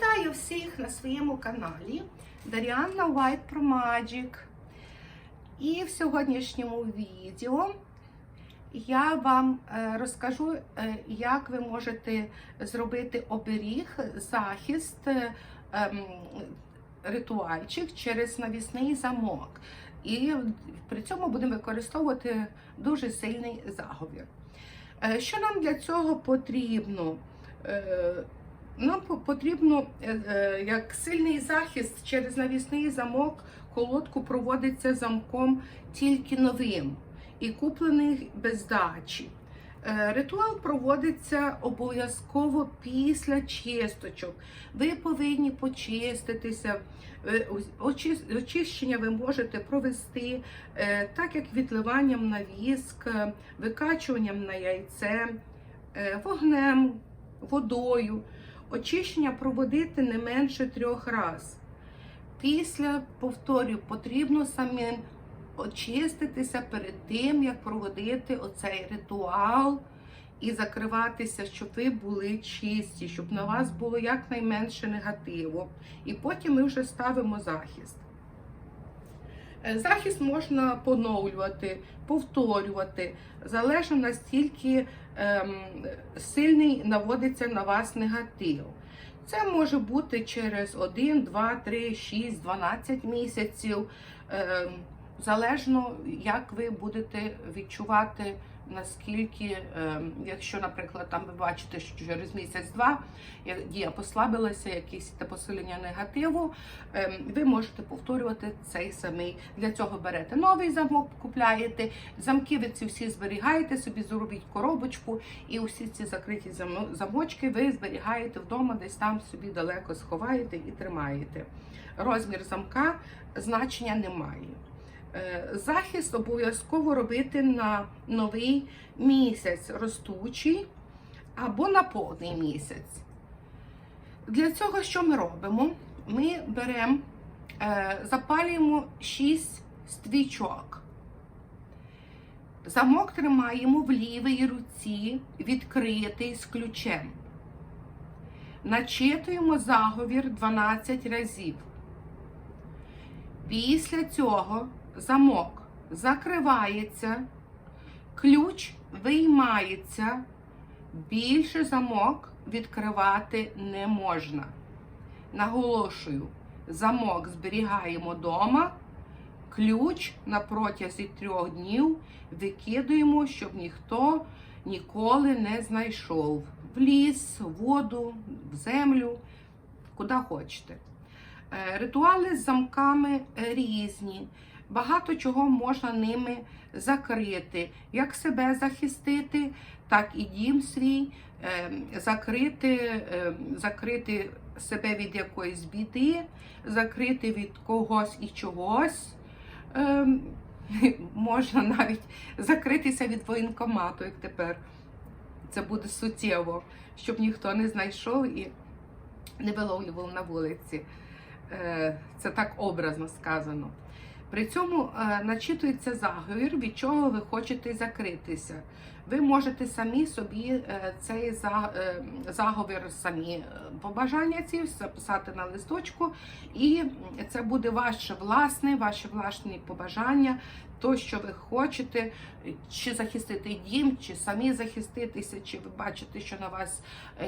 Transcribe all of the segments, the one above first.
Вітаю всіх на своєму каналі Даріанна White Pro Magic. І в сьогоднішньому відео я вам е, розкажу, е, як ви можете зробити оберіг, захист, е, ем, ритуальчик через навісний замок. І при цьому будемо використовувати дуже сильний заговір. Що нам для цього потрібно? Нам потрібно е, е, як сильний захист через навісний замок. Колодку проводиться замком тільки новим і куплений без дачі. Е, Ритуал проводиться обов'язково після чисточок. Ви повинні почиститися. Очищення ви можете провести так, як відливанням на віск, викачуванням на яйце, вогнем, водою. Очищення проводити не менше трьох разів. Після, повторю, потрібно самим очиститися перед тим, як проводити оцей ритуал і закриватися, щоб ви були чисті, щоб на вас було якнайменше негативу. І потім ми вже ставимо захист. Е, Захист можна поновлювати, повторювати, залежно настільки ем, сильний наводиться на вас негатив. Це може бути через 1, 2, 3, 6, 12 місяців. ем, Залежно, як ви будете відчувати, наскільки, ем, якщо, наприклад, там ви бачите, що через місяць-два дія послабилася, якісь те посилення негативу, ем, ви можете повторювати цей самий. Для цього берете новий замок, купляєте, замки ви ці всі зберігаєте, собі зробіть коробочку, і усі ці закриті замочки ви зберігаєте вдома, десь там собі далеко сховаєте і тримаєте. Розмір замка значення немає. Е, Захист обов'язково робити на новий місяць ростучий або на повний місяць. Для цього що ми робимо? Ми беремо, е, запалюємо 6 стрічок. Замок тримаємо в лівій руці, відкритий з ключем. Начитуємо заговір 12 разів. Після цього замок закривається, ключ виймається, більше замок відкривати не можна. Наголошую, замок зберігаємо вдома, ключ на протязі трьох днів викидуємо, щоб ніхто ніколи не знайшов в ліс, в воду, в землю, куди хочете. Е, Ритуали з замками різні. Багато чого можна ними закрити, як себе захистити, так і дім свій, е, закрити, е, закрити себе від якоїсь біди, закрити від когось і чогось. Е, Можна навіть закритися від воєнкомату, як тепер. Це буде суттєво, щоб ніхто не знайшов і не виловлював на вулиці. Е, Це так образно сказано. При цьому е, начитується заговір, від чого ви хочете закритися. Ви можете самі собі е, цей е, заговір, самі е, побажання ці записати на листочку, і це буде ваше власне, ваші власні побажання, то, що ви хочете, чи захистити дім, чи самі захиститися, чи ви бачите, що на вас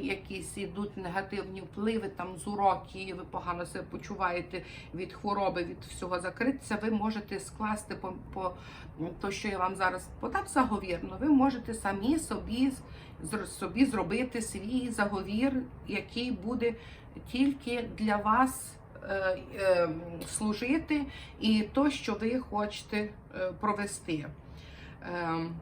якісь йдуть негативні впливи, там з уроки, і ви погано себе почуваєте від хвороби, від всього закритися, ви можете скласти по, по то, що я вам зараз подам заговірно, ви можете самі собі, собі зробити свій заговір, який буде тільки для вас е, е, служити, і то, що ви хочете е, провести. Ем,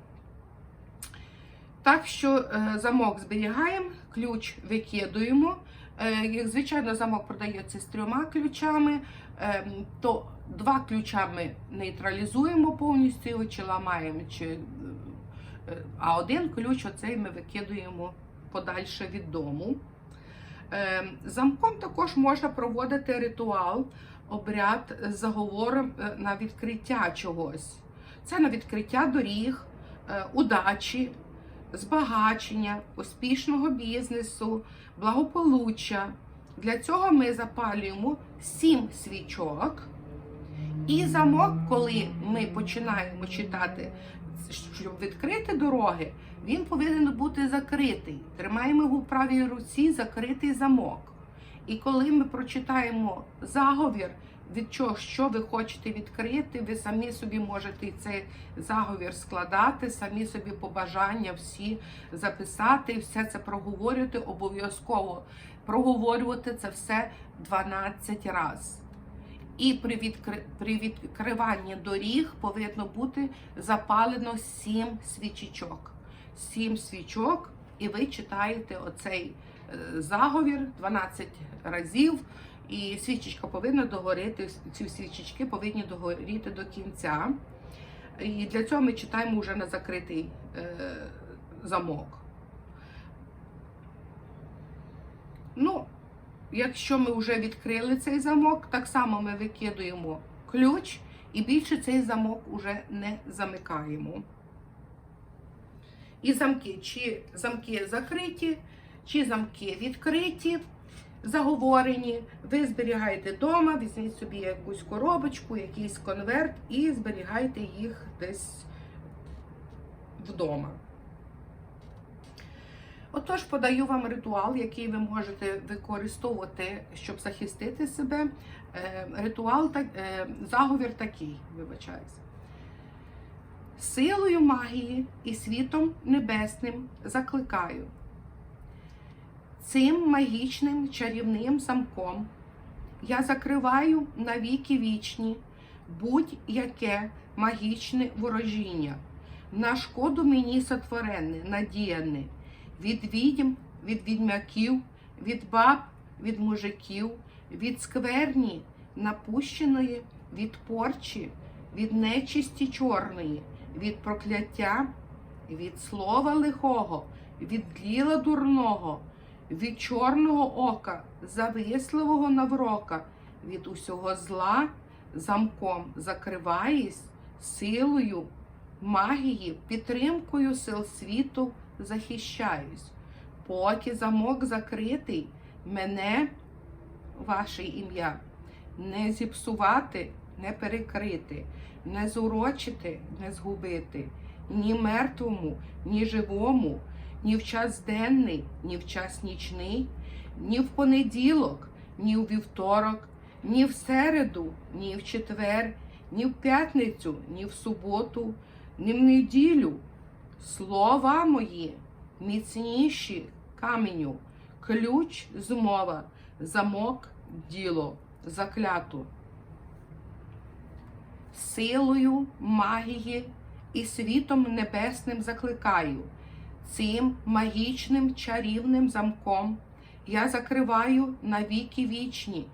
так що е, замок зберігаємо, ключ викидуємо. Е, звичайно, замок продається з трьома ключами, е, то два ключа ми нейтралізуємо повністю чи ламаємо, чи, е, е, а один ключ оцей ми викидуємо подальше від дому. Е, Замком також можна проводити ритуал, обряд заговором е, на відкриття чогось. Це на відкриття доріг, е, удачі, збагачення, успішного бізнесу, благополуччя, Для цього ми запалюємо 7 свічок. І замок, коли ми починаємо читати, щоб відкрити дороги, він повинен бути закритий. Тримаємо в правій руці закритий замок. І коли ми прочитаємо заговір, від чого що ви хочете відкрити, ви самі собі можете цей заговір складати, самі собі побажання всі записати, все це проговорювати обов'язково. Проговорювати це все 12 разів. І при, відкри... при відкриванні доріг повинно бути запалено 7 свічечок. 7 свічок, і ви читаєте оцей е, заговір 12 разів. І свічечка повинна догоріти, ці свічечки повинні догоріти до кінця. І для цього ми читаємо вже на закритий е, замок. Ну, якщо ми вже відкрили цей замок, так само ми викидуємо ключ і більше цей замок уже не замикаємо. І замки, чи замки закриті, чи замки відкриті, заговорені, ви зберігаєте вдома, візьміть собі якусь коробочку, якийсь конверт і зберігайте їх десь вдома. Отож, подаю вам ритуал, який ви можете використовувати, щоб захистити себе. Е, Ритуал е, заговір такий, вибачаюсь. Силою магії і світом небесним закликаю. Цим магічним чарівним замком я закриваю навіки вічні будь-яке магічне ворожіння, на шкоду мені сотворене, надіяне, від відьм, від відьмаків, від баб, від мужиків, від скверні, напущеної, від порчі, від нечисті чорної, від прокляття, від слова лихого, від діла дурного, від чорного ока, зависливого наврока, від усього зла замком закриваюсь силою магії, підтримкою сил світу захищаюсь. Поки замок закритий, мене, ваше ім'я, не зіпсувати, не перекрити, не зурочити, не згубити, ні мертвому, ні живому, ні в час денний, ні в час нічний, ні в понеділок, ні у вівторок, ні в середу, ні в четвер, ні в п'ятницю, ні в суботу, ні в неділю. Слова мої міцніші каменю, ключ змова, замок діло, заклято. Силою магії і світом небесним закликаю. Цим магічним чарівним замком я закриваю навіки вічні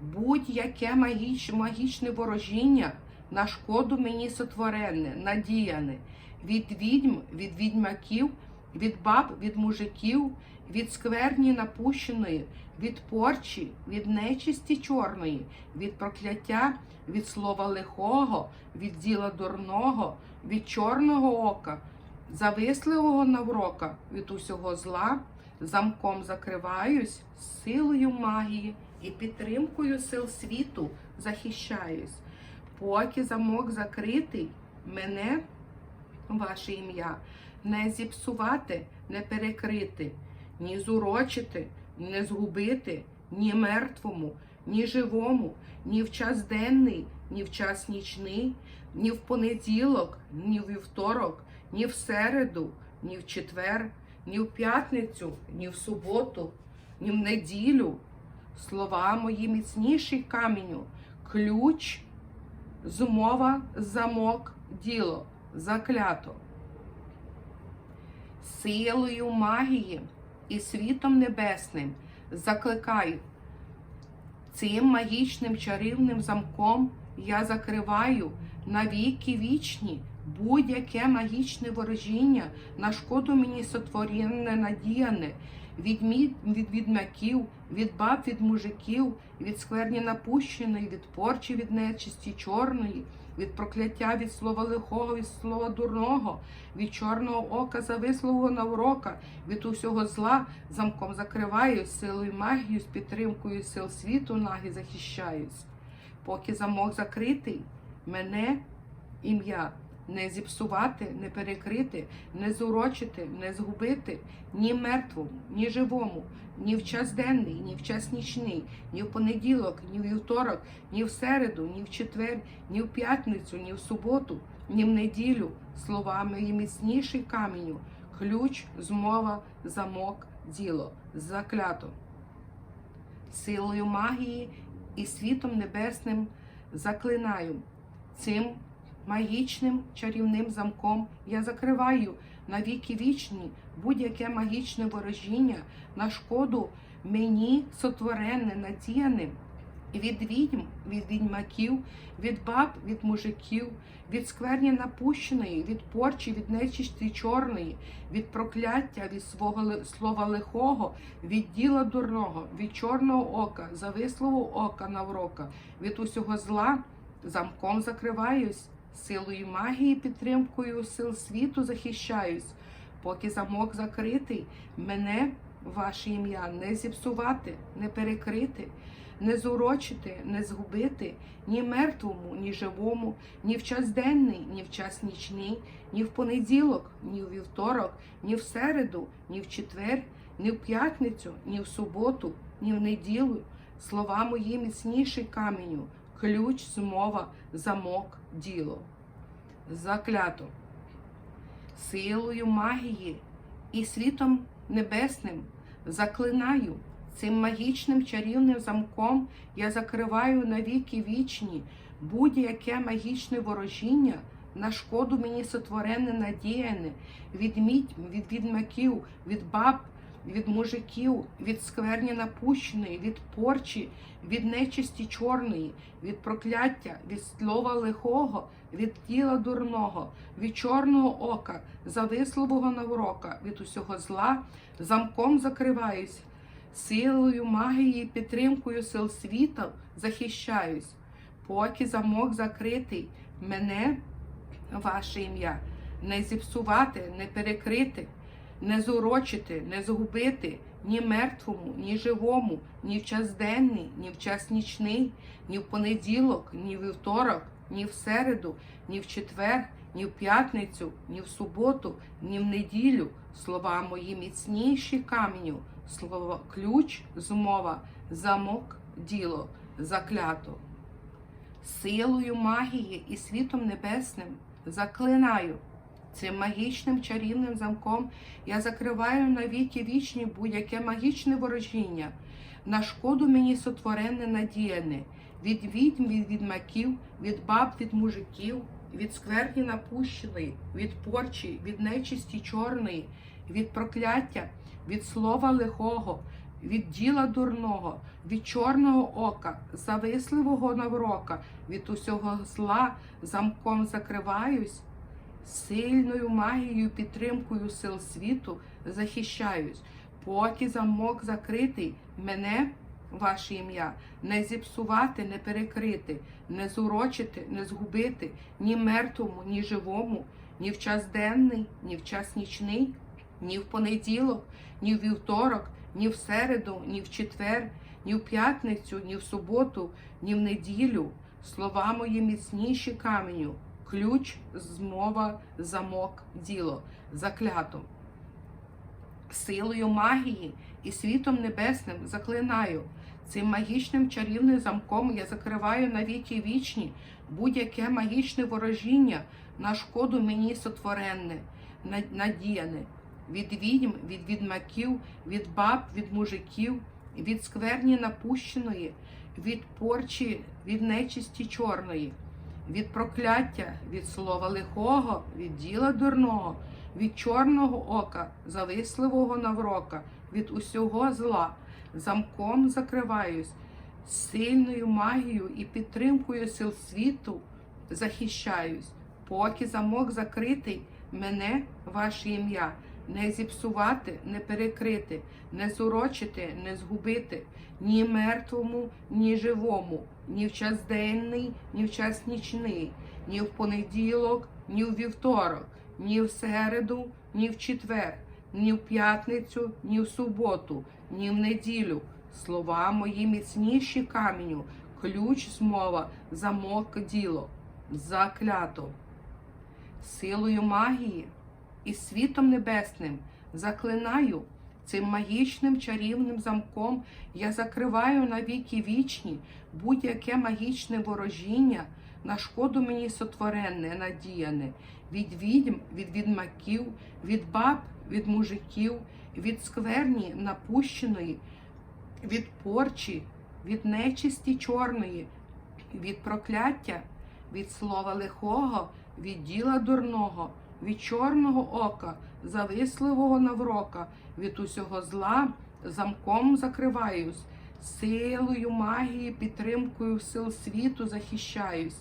будь-яке магіч, магічне ворожіння на шкоду мені сотворене, надіяне, від відьм, від відьмаків, від баб, від мужиків, від скверні напущеної, від порчі, від нечисті чорної, від прокляття, від слова лихого, від діла дурного, від чорного ока, зависливого наврока, від усього зла, замком закриваюсь, силою магії і підтримкою сил світу захищаюсь. Поки замок закритий, мене, ваше ім'я, не зіпсувати, не перекрити, ні зурочити, не згубити, ні мертвому, ні живому, ні в час денний, ні в час нічний, ні в понеділок, ні в вівторок, ні в середу, ні в четвер, ні в п'ятницю, ні в суботу, ні в неділю. Слова мої міцніші каменю, ключ, змова, замок, діло, заклято. Силою магії і світом небесним закликаю. Цим магічним чарівним замком я закриваю навіки вічні будь-яке магічне ворожіння на шкоду мені сотворене надіяне, від відмяків, від баб, від мужиків, від скверні напущеної, від порчі, від нечисті чорної, від прокляття, від слова лихого, від слова дурного, від чорного ока завислого наврока, від усього зла замком закриваю, силою магію, з підтримкою сил світу наги захищаюсь. Поки замок закритий, мене ім'я не зіпсувати, не перекрити, не зурочити, не згубити ні мертвому, ні живому, ні в час денний, ні в час нічний, ні в понеділок, ні в вівторок, ні в середу, ні в четвер, ні в п'ятницю, ні в суботу, ні в неділю, словами і міцніший каменю, ключ, змова, замок, діло, заклято. Силою магії і світом небесним заклинаю цим магічним чарівним замком я закриваю на віки вічні будь-яке магічне ворожіння на шкоду мені сотворене, надіяне від відьм, від відьмаків, від баб, від мужиків, від скверні напущеної, від порчі, від нечисті чорної, від прокляття, від свого слова лихого, від діла дурного, від чорного ока, завислого ока наврока, від усього зла замком закриваюсь, силою магії, підтримкою сил світу захищаюсь. Поки замок закритий, мене, ваше ім'я, не зіпсувати, не перекрити, не зурочити, не згубити ні мертвому, ні живому, ні в час денний, ні в час нічний, ні в понеділок, ні в вівторок, ні в середу, ні в четвер, ні в п'ятницю, ні в суботу, ні в неділю. Слова мої міцніший каменю, ключ, змова, замок, діло. Заклято. Силою магії і світом небесним заклинаю. Цим магічним чарівним замком я закриваю навіки вічні будь-яке магічне ворожіння на шкоду мені сотворене надіяне від відьм, від відьмаків, від баб, від мужиків, від скверні напущеної, від порчі, від нечисті чорної, від прокляття, від слова лихого, від тіла дурного, від чорного ока, зависливого наврока, від усього зла, замком закриваюсь, силою магії, підтримкою сил світа захищаюсь. Поки замок закритий, мене, ваше ім'я, не зіпсувати, не перекрити, не зурочити, не згубити ні мертвому, ні живому, ні в час денний, ні в час нічний, ні в понеділок, ні в вівторок, ні в середу, ні в четвер, ні в п'ятницю, ні в суботу, ні в неділю. Слова мої міцніші каменю, слово ключ, змова, замок, діло, заклято. Силою магії і світом небесним заклинаю. Цим магічним чарівним замком. Я закриваю навіки вічні будь-яке магічне ворожіння, на шкоду мені сотворене надіяне, від відьм, від відьмаків, від баб, від мужиків, від скверні напущеної, від порчі, від нечисті чорної, від прокляття, від слова лихого, від діла дурного, від чорного ока, зависливого наврока, від усього зла замком закриваюсь, сильною магією, підтримкою сил світу захищаюсь. Поки замок закритий, мене, ваше ім'я, не зіпсувати, не перекрити, не зурочити, не згубити ні мертвому, ні живому, ні в час денний, ні в час нічний, ні в понеділок, ні в вівторок, ні в середу, ні в четвер, ні в п'ятницю, ні в суботу, ні в неділю. Слова мої міцніші каменю, ключ, змова, замок, діло, заклято. Силою магії і світом небесним заклинаю. Цим магічним чарівним замком я закриваю навіки вічні будь-яке магічне ворожіння на шкоду мені сотворенне, надіяне, від відьм, від відьмаків, від баб, від мужиків, від скверні напущеної, від порчі, від нечисті чорної, від прокляття, від слова лихого, від діла дурного, від чорного ока, зависливого наврока, від усього зла, замком закриваюсь, сильною магією і підтримкою сил світу захищаюсь. Поки замок закритий, мене, ваше ім'я, не зіпсувати, не перекрити, не зурочити, не згубити ні мертвому, ні живому, ні в час денний, ні в час нічний, ні в понеділок, ні в вівторок, ні в середу, ні в четвер, ні в п'ятницю, ні в суботу, ні в неділю. Слова мої міцніші каменю, ключ змова, замок діло, заклято. Силою магії і світом небесним. Заклинаю цим магічним чарівним замком. Я закриваю на віки вічні будь-яке магічне ворожіння. На шкоду мені сотворене, надіяне, від відьм, від відмаків, від баб, від мужиків, від скверні напущеної, від порчі, від нечисті чорної, від прокляття, від слова лихого, від діла дурного, від чорного ока, зависливого наврока, від усього зла замком закриваюсь, силою магії, підтримкою сил світу захищаюсь.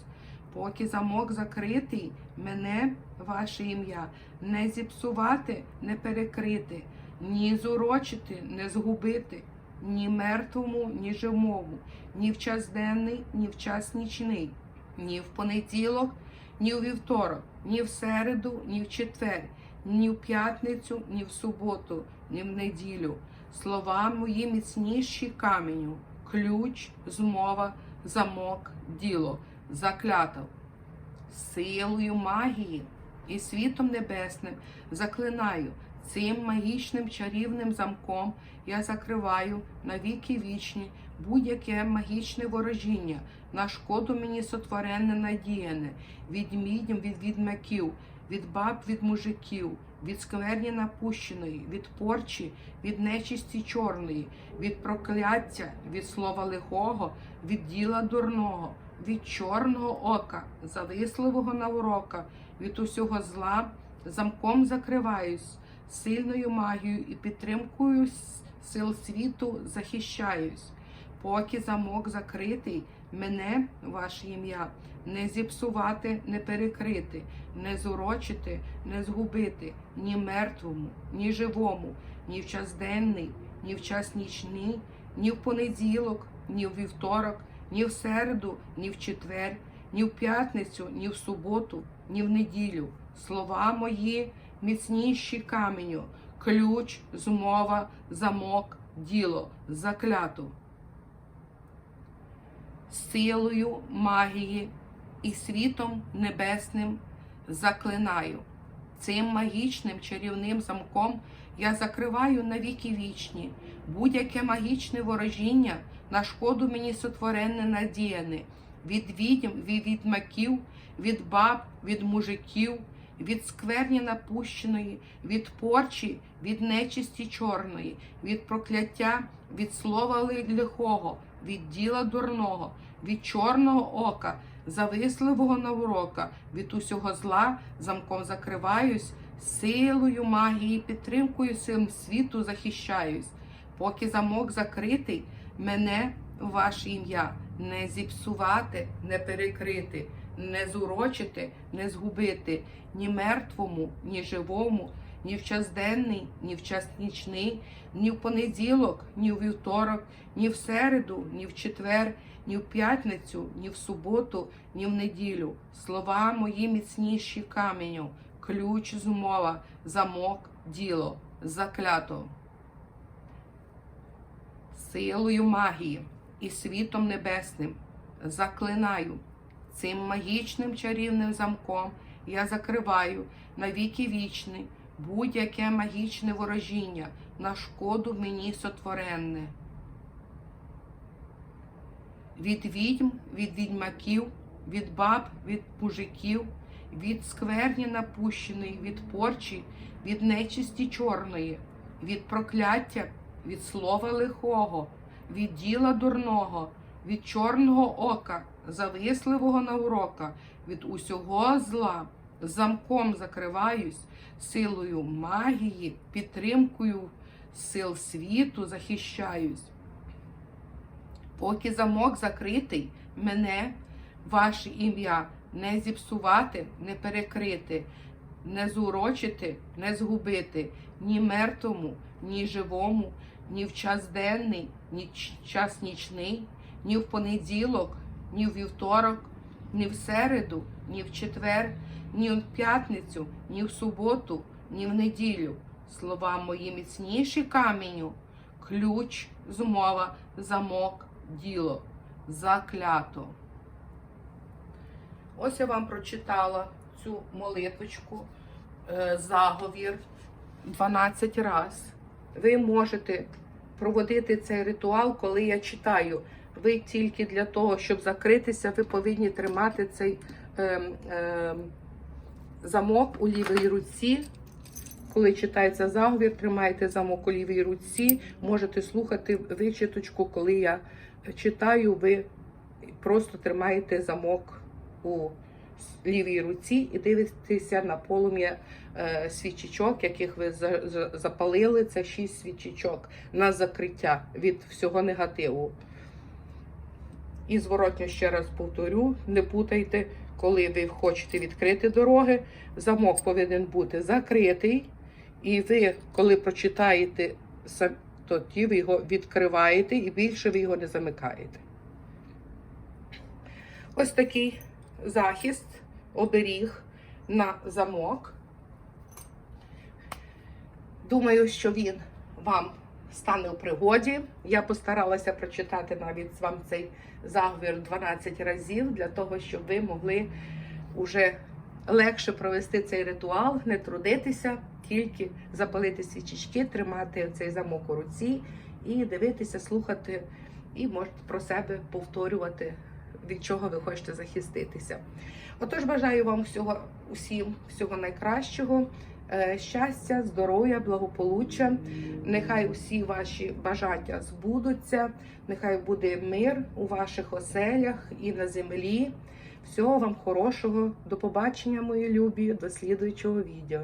Поки замок закритий, мене, ваше ім'я, не зіпсувати, не перекрити, ні зурочити, не згубити, ні мертвому, ні живому, ні в час денний, ні в час нічний, ні в понеділок, ні у вівторок, ні в середу, ні в четвер, ні в п'ятницю, ні в суботу, ні в неділю. Слова мої міцніші каменю, ключ, змова, замок, діло, заклятав. Силою магії і світом небесним заклинаю цим магічним чарівним замком я закриваю на віки вічні будь-яке магічне ворожіння, на шкоду мені сотворене надіяне, від міднів, від відмаків, від баб, від мужиків, від скверні напущеної, від порчі, від нечисті чорної, від прокляття, від слова лихого, від діла дурного, від чорного ока, зависливого наврока, від усього зла, замком закриваюсь, сильною магією і підтримкою сил світу захищаюсь. Поки замок закритий, мене, ваше ім'я, не зіпсувати, не перекрити, не зурочити, не згубити ні мертвому, ні живому, ні в час денний, ні в час нічний, ні в понеділок, ні в вівторок, ні в середу, ні в четвер, ні в п'ятницю, ні в суботу, ні в неділю. Слова мої міцніші каменю, ключ, змова, замок, діло, заклято. Силою магії і світом небесним заклинаю. Цим магічним чарівним замком я закриваю на віки вічні будь-яке магічне ворожіння на шкоду мені сотворене надіяне, від відьм, від відмаків, від баб, від мужиків, від скверні напущеної, від порчі, від нечисті чорної, від прокляття, від слова лихого, від діла дурного, від чорного ока, зависливого наврока, від усього зла замком закриваюсь, силою магії, підтримкою сил світу захищаюсь. Поки замок закритий, мене, ваше ім'я, не зіпсувати, не перекрити, не зурочити, не згубити ні мертвому, ні живому, ні в час денний, ні в час нічний, ні в понеділок, ні в вівторок, ні в середу, ні в четвер, ні в п'ятницю, ні в суботу, ні в неділю. Слова мої міцніші каменю, ключ змова, замок, діло, заклято. Силою магії і світом небесним заклинаю цим магічним чарівним замком я закриваю на віки вічні будь-яке магічне ворожіння на шкоду мені сотворенне. Від відьм, від відьмаків, від баб, від мужиків, від скверні напущеної, від порчі, від нечисті чорної, від прокляття, від слова лихого, від діла дурного, від чорного ока, зависливого наврока, від усього зла, замком закриваюсь, силою магії, підтримкою сил світу захищаюсь. Поки замок закритий, мене, ваше ім'я, не зіпсувати, не перекрити, не зурочити, не згубити ні мертвому, ні живому, ні в час денний, ні в час нічний, ні в понеділок, ні в вівторок, ні в середу, ні в четвер, ні в п'ятницю, ні в суботу, ні в неділю. Слова мої міцніші каменю, ключ, змова, замок, діло, заклято. Ось я вам прочитала цю молитвочку, е, заговір 12 раз. Ви можете проводити цей ритуал, коли я читаю. Ви тільки для того, щоб закритися, ви повинні тримати цей е, е, замок у лівій руці. Коли читається заговір, тримайте замок у лівій руці. Можете слухати вичиточку, коли я читаю, ви просто тримаєте замок у лівій руці і дивитеся на полум'я е, свічечок, яких ви за- за- запалили. Це шість свічечок на закриття від всього негативу. І зворотньо ще раз повторю: не путайте, коли ви хочете відкрити дороги, замок повинен бути закритий. І ви, коли прочитаєте, тоді ви його відкриваєте і більше ви його не замикаєте. Ось такий захист, оберіг на замок. Думаю, що він вам стане у пригоді. Я постаралася прочитати навіть вам цей заговір 12 разів для того, щоб ви могли уже легше провести цей ритуал, не трудитися, тільки запалити свічечки, тримати цей замок у руці і дивитися, слухати, і можете про себе повторювати, від чого ви хочете захиститися. Отож, бажаю вам всього усім всього найкращого. Е, Щастя, здоров'я, благополуччя. Нехай усі ваші бажання збудуться. Нехай буде мир у ваших оселях і на землі. Всього вам хорошого. До побачення, мої любі, до слідуючого відео.